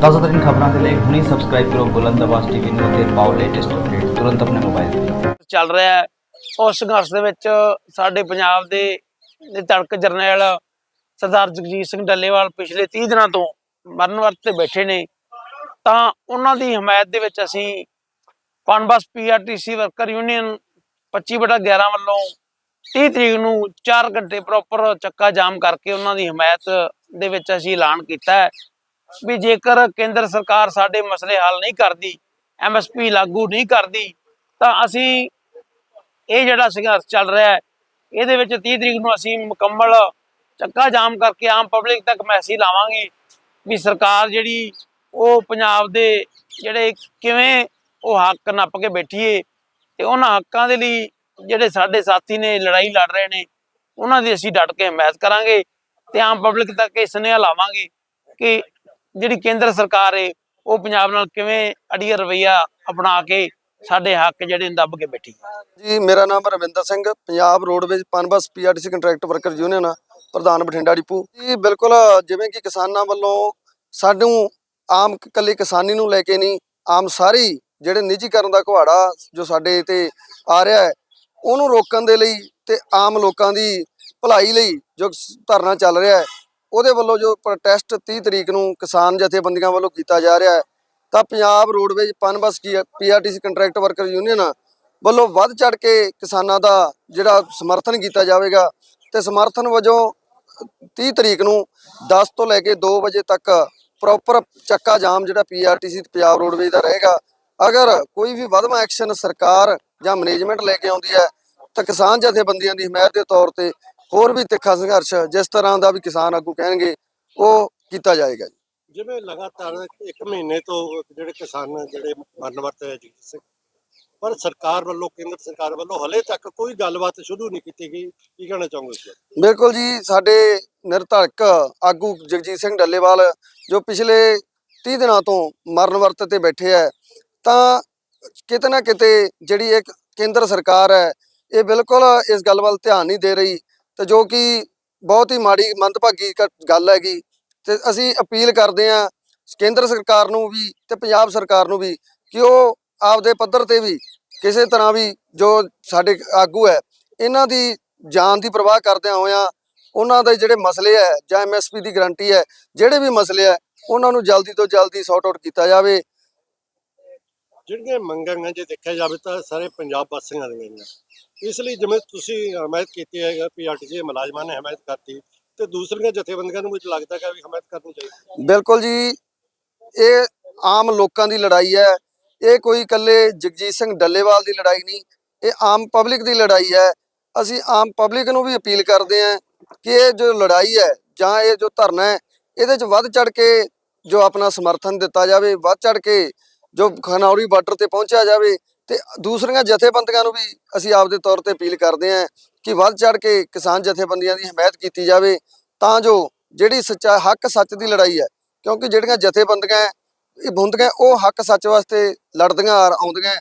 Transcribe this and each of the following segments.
ਤਾਜ਼ਾ ਖਬਰਾਂ ਦੇ ਲਈ ਹੁਣੇ ਸਬਸਕ੍ਰਾਈਬ ਕਰੋ ਬੁਲੰਦ ਆਵਾਜ਼ ਟੀਵੀ ਨੂੰ ਅਤੇ ਪਾਓ ਲੇਟੈਸਟ ਅਪਡੇਟ ਤੁਰੰਤ ਆਪਣੇ ਮੋਬਾਈਲ ਤੇ। ਚੱਲ ਰਿਹਾ ਹੈ। ਉਸ ਸੰਘਰਸ਼ ਦੇ ਵਿੱਚ ਸਾਡੇ ਪੰਜਾਬ ਦੇ ਦੇ ਜਰਨੈਲ ਸਰਦਾਰ ਜਗਜੀਤ ਸਿੰਘ ਡੱਲੇਵਾਲ ਪਿਛਲੇ 30 ਦਿਨਾਂ ਤੋਂ ਮਰਨ ਤੇ ਬੈਠੇ ਨੇ। ਤਾਂ ਉਹਨਾਂ ਦੀ ਹਮਾਇਤ ਦੇ ਵਿੱਚ ਅਸੀਂ ਪਨਬਸ ਪੀਆਰਟੀਸੀ ਵਰਕਰ ਯੂਨੀਅਨ 25 ਬਟਾ 11 ਵੱਲੋਂ 30 ਤਰੀਕ ਨੂੰ 4 ਘੰਟੇ ਪ੍ਰੋਪਰ ਚੱਕਾ ਜਾਮ ਕਰਕੇ ਉਹਨਾਂ ਦੀ ਹਮਾਇਤ ਦੇ ਵਿੱਚ ਅਸੀਂ ਐਲਾਨ ਕੀਤਾ ਹੈ। ਵੀ ਜੇਕਰ ਕੇਂਦਰ ਸਰਕਾਰ ਸਾਡੇ ਮਸਲੇ ਹੱਲ ਨਹੀਂ ਕਰਦੀ ਐਮਐਸਪੀ ਲਾਗੂ ਨਹੀਂ ਕਰਦੀ, ਤਾਂ ਅਸੀਂ ਇਹ ਜਿਹੜਾ ਸੰਘਰਸ਼ ਚੱਲ ਰਿਹਾ ਹੈ, ਇਹਦੇ ਵਿੱਚ 30 ਤਰੀਕ ਨੂੰ ਅਸੀਂ ਮੁਕੰਮਲ ਚੱਕਾ ਜਾਮ ਕਰਕੇ ਆਮ ਪਬਲਿਕ ਤੱਕ ਮੈਸੇਜ ਲਾਵਾਂਗੇ ਵੀ ਸਰਕਾਰ ਜਿਹੜੀ ਉਹ ਪੰਜਾਬ ਦੇ ਜਿਹੜੇ ਕਿਵੇਂ ਉਹ ਹੱਕ ਨੱਪ ਕੇ ਬੈਠੀਏ ਤੇ ਉਹਨਾਂ ਹੱਕਾਂ ਦੇ ਲਈ ਜਿਹੜੇ ਸਾਡੇ ਸਾਥੀ ਨੇ ਲੜਾਈ ਲੜ ਰਹੇ ਨੇ, ਉਹਨਾਂ ਦੀ ਅਸੀਂ ਡਟ ਕੇ ਹਮਾਇਤ ਕਰਾਂਗੇ ਤੇ ਆਮ ਪਬਲਿਕ ਤੱਕ ਇਹ ਸੁਨੇਹਾ ਲਾਵਾਂਗੇ ਕਿ ਜਿਹੜੀ ਕੇਂਦਰ ਸਰਕਾਰ ਏ, ਉਹ ਪੰਜਾਬ ਨਾਲ ਕਿਵੇਂ ਅੜੀਆ ਰਵਈਆ ਅਪਣਾ ਕੇ ਸਾਡੇ ਹੱਕ ਜਿਹੜੇ ਦੱਬ ਕੇ ਬੈਠੀ ਜੀ, ਮੇਰਾ ਨਾਮ Ravinder Singh, Punjab roadways PUNBUS PRTC contract worker union ਪ੍ਰਧਾਨ ਬਠਿੰਡਾ ਡਿਪੂ। ਜੀ, ਬਿਲਕੁਲ, ਜਿਵੇਂ ਕਿ ਕਿਸਾਨਾਂ ਵੱਲੋਂ ਸਾਨੂੰ ਆਮ ਇਕੱਲੀ ਕਿਸਾਨੀ ਨੂੰ ਲੈ ਕੇ ਨਹੀਂ, ਆਮ ਸਾਰੀ ਜਿਹੜੇ ਨਿੱਜੀਕਰਨ ਦਾ ਕੁਹਾੜਾ ਜੋ ਸਾਡੇ ਤੇ ਆ ਰਿਹਾ ਹੈ, ਉਹਨੂੰ ਰੋਕਣ ਦੇ ਲਈ ਤੇ ਆਮ ਲੋਕਾਂ ਦੀ ਭਲਾਈ ਲਈ ਜੋ ਧਰਨਾ ਚੱਲ ਰਿਹਾ ਹੈ ਉਹਦੇ ਵੱਲੋਂ ਜੋ ਪ੍ਰੋਟੈਸਟ 30 ਤਰੀਕ ਨੂੰ ਕਿਸਾਨ ਜਥੇਬੰਦੀਆਂ ਵੱਲੋਂ ਕੀਤਾ ਜਾ ਰਿਹਾ ਹੈ, ਤਾਂ Punjab roadways PUNBUS PRTC contract worker union ਵੱਲੋਂ ਵੱਧ ਚੜ ਕੇ ਕਿਸਾਨਾਂ ਦਾ ਜਿਹੜਾ ਸਮਰਥਨ ਕੀਤਾ ਜਾਵੇਗਾ ਤੇ ਸਮਰਥਨ ਵਜੋਂ 30 ਤਰੀਕ ਨੂੰ 10 ਤੋਂ ਲੈ ਕੇ 2 ਵਜੇ ਤੱਕ ਪ੍ਰੋਪਰ ਚੱਕਾ ਜਾਮ ਜਿਹੜਾ ਪੀਆਰਟੀਸੀ ਤੇ ਪੰਜਾਬ ਰੋਡਵੇਜ਼ ਦਾ ਰਹੇਗਾ। ਅਗਰ ਕੋਈ ਵੀ ਵਧਵਾ ਐਕਸ਼ਨ ਸਰਕਾਰ ਜਾਂ ਮੈਨੇਜਮੈਂਟ ਲੈ ਕੇ ਆਉਂਦੀ ਹੈ, ਤਾਂ ਕਿਸਾਨ ਜਥੇਬੰਦੀਆਂ ਦੀ ਹਮਾਇਤ ਦੇ ਤੌਰ ਤੇ ਹੋਰ ਵੀ ਤਿੱਖਾ ਸੰਘਰਸ਼ ਜਿਸ ਤਰ੍ਹਾਂ ਦਾ ਵੀ ਕਿਸਾਨ ਆਗੂ ਕਹਿਣਗੇ ਉਹ ਕੀਤਾ ਜਾਏਗਾ ਜੀ। ਜਿਵੇਂ ਲਗਾਤਾਰ ਇੱਕ ਮਹੀਨੇ ਤੋਂ ਜਿਹੜੇ ਕਿਸਾਨ ਜਿਹੜੇ ਮਰਨ ਵਰਤੇ ਹੈ ਜੀ ਪਰ ਸਰਕਾਰ ਵੱਲੋਂ ਕੇਂਦਰ ਸਰਕਾਰ ਵੱਲੋਂ ਹਲੇ ਤੱਕ ਕੋਈ ਗੱਲਬਾਤ ਸ਼ੁਰੂ ਨਹੀਂ ਕੀਤੀ ਗਈ। ਕੀ ਕਹਿਣਾ ਚਾਹੋਗੇ ਬਿਲਕੁਲ ਜੀ ਸਾਡੇ ਨਿਰਧਾਰਕ ਆਗੂ ਜਗਜੀਤ ਸਿੰਘ ਡੱਲੇਵਾਲ ਜੋ ਪਿਛਲੇ 30 ਦਿਨਾਂ ਤੋਂ ਮਰਨ ਵਰਤ ਤੇ ਬੈਠੇ ਹੈ ਤਾਂ ਕਿਤੇ ਨਾ ਕਿਤੇ ਜਿਹੜੀ ਇੱਕ ਕੇਂਦਰ ਸਰਕਾਰ ਹੈ ਇਹ ਬਿਲਕੁਲ ਇਸ ਗੱਲ ਵੱਲ ਧਿਆਨ ਨਹੀਂ ਦੇ ਰਹੀ। ਤੇ ਜੋ ਕਿ ਬਹੁਤ ਹੀ ਮਾੜੀ ਮੰਦਭਾਗੀ ਕ- ਗੱਲ ਹੈਗੀ। ਤੇ ਅਸੀਂ ਅਪੀਲ ਕਰਦੇ ਹਾਂ ਕੇਂਦਰ ਸਰਕਾਰ ਨੂੰ ਵੀ ਤੇ ਪੰਜਾਬ ਸਰਕਾਰ ਨੂੰ ਵੀ ਕਿ ਉਹ ਆਪਦੇ ਪੱਧਰ ਤੇ ਵੀ ਕਿਸੇ ਤਰ੍ਹਾਂ ਵੀ ਜੋ ਸਾਡੇ ਆਗੂ ਹੈ, ਇਹਨਾਂ ਦੀ ਜਾਨ ਦੀ ਪਰਵਾਹ ਕਰਦਿਆਂ ਹੋਇਆਂ ਉਹਨਾਂ ਦੇ ਜਿਹੜੇ ਮਸਲੇ ਹੈ ਜਾਂ ਐਮਐਸਪੀ ਦੀ ਗਰੰਟੀ ਹੈ, ਜਿਹੜੇ ਵੀ ਮਸਲੇ ਹੈ, ਉਹਨਾਂ ਨੂੰ ਜਲਦੀ ਤੋਂ ਜਲਦੀ ਸੌਟ ਆਊਟ ਕੀਤਾ ਜਾਵੇ। ਜਿਹੜੀਆਂ ਮੰਗਾਂ ਹੈ ਜੇ ਦੇਖਿਆ ਜਾਵੇ ਤਾਂ ਸਾਰੇ ਪੰਜਾਬ ਵਾਸੀਆਂ ਦੀਆਂ ਨੇ ਇਸ ਲਈ ਜਿਵੇਂ ਤੁਸੀਂ ਹਮਾਇਤ ਕੀਤੀ ਹੈ ਪੀਆਰਟੀਸੀ ਮੁਲਾਜ਼ਮਾਂ ਨੇ ਹਮਾਇਤ ਕਰਤੀ ਤੇ ਦੂਸਰੀਆਂ ਜਥੇਬੰਦੀਆਂ ਨੂੰ ਵੀ ਲੱਗਦਾ ਹੈ ਵੀ ਹਮਾਇਤ ਕਰਨੀ ਚਾਹੀਦੀ ਬਿਲਕੁਲ ਜੀ, ਇਹ ਆਮ ਲੋਕਾਂ ਦੀ ਲੜਾਈ ਹੈ। ਇਹ ਕੋਈ ਇਕੱਲੇ ਜਗਜੀਤ ਸਿੰਘ ਡੱਲੇਵਾਲ ਦੀ ਲੜਾਈ ਨਹੀਂ, ਇਹ ਆਮ ਪਬਲਿਕ ਦੀ ਲੜਾਈ ਹੈ। ਅਸੀਂ ਆਮ ਪਬਲਿਕ ਨੂੰ ਵੀ ਅਪੀਲ ਕਰਦੇ ਹਾਂ ਕਿ ਇਹ ਜੋ ਲੜਾਈ ਹੈ ਜਾਂ ਇਹ ਜੋ ਧਰਨਾ ਹੈ, ਇਹਦੇ 'ਚ ਵੱਧ ਚੜ ਕੇ ਜੋ ਆਪਣਾ ਸਮਰਥਨ ਦਿੱਤਾ ਜਾਵੇ, ਵੱਧ ਚੜ ਕੇ ਜੋ ਖਨੌਰੀ ਬਾਰਡਰ ਤੇ ਪਹੁੰਚਿਆ ਜਾਵੇ ਤੇ ਦੂਸਰੀਆਂ ਜਥੇਬੰਦੀਆਂ ਨੂੰ ਵੀ ਅਸੀਂ ਆਪਦੇ ਤੌਰ ਤੇ ਅਪੀਲ ਕਰਦੇ ਹਾਂ ਕਿ ਵੱਧ ਚੜ ਕੇ ਕਿਸਾਨ ਜਥੇਬੰਦੀਆਂ ਦੀ ਹਮਾਇਤ ਕੀਤੀ ਜਾਵੇ ਤਾਂ ਜੋ ਜਿਹੜੀ ਸੱਚਾ ਹੱਕ ਸੱਚ ਦੀ ਲੜਾਈ ਹੈ ਕਿਉਂਕਿ ਜਿਹੜੀਆਂ ਜਥੇਬੰਦੀਆਂ ਹੈ, ਇਹ ਹੁੰਦੀਆਂ ਉਹ ਹੱਕ ਸੱਚ ਵਾਸਤੇ ਲੜਦੀਆਂ ਆ- ਆਉਂਦੀਆਂ।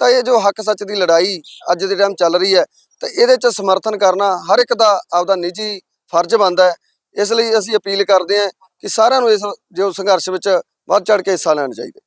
ਤਾਂ ਇਹ ਜੋ ਹੱਕ ਸੱਚ ਦੀ ਲੜਾਈ ਅੱਜ ਦੇ ਟਾਈਮ ਚੱਲ ਰਹੀ ਹੈ ਤੇ ਇਹਦੇ 'ਚ ਸਮਰਥਨ ਕਰਨਾ ਹਰ ਇੱਕ ਦਾ ਆਪਦਾ ਨਿੱਜੀ ਫਰਜ਼ ਬਣਦਾ ਹੈ। ਇਸ ਲਈ ਅਸੀਂ ਅਪੀਲ ਕਰਦੇ ਹਾਂ ਕਿ ਸਾਰਿਆਂ ਨੂੰ ਇਸ ਜੋ ਸੰਘਰਸ਼ ਵਿੱਚ ਵੱਧ ਚੜ ਕੇ ਹਿੱਸਾ ਲੈਣਾ ਚਾਹੀਦਾ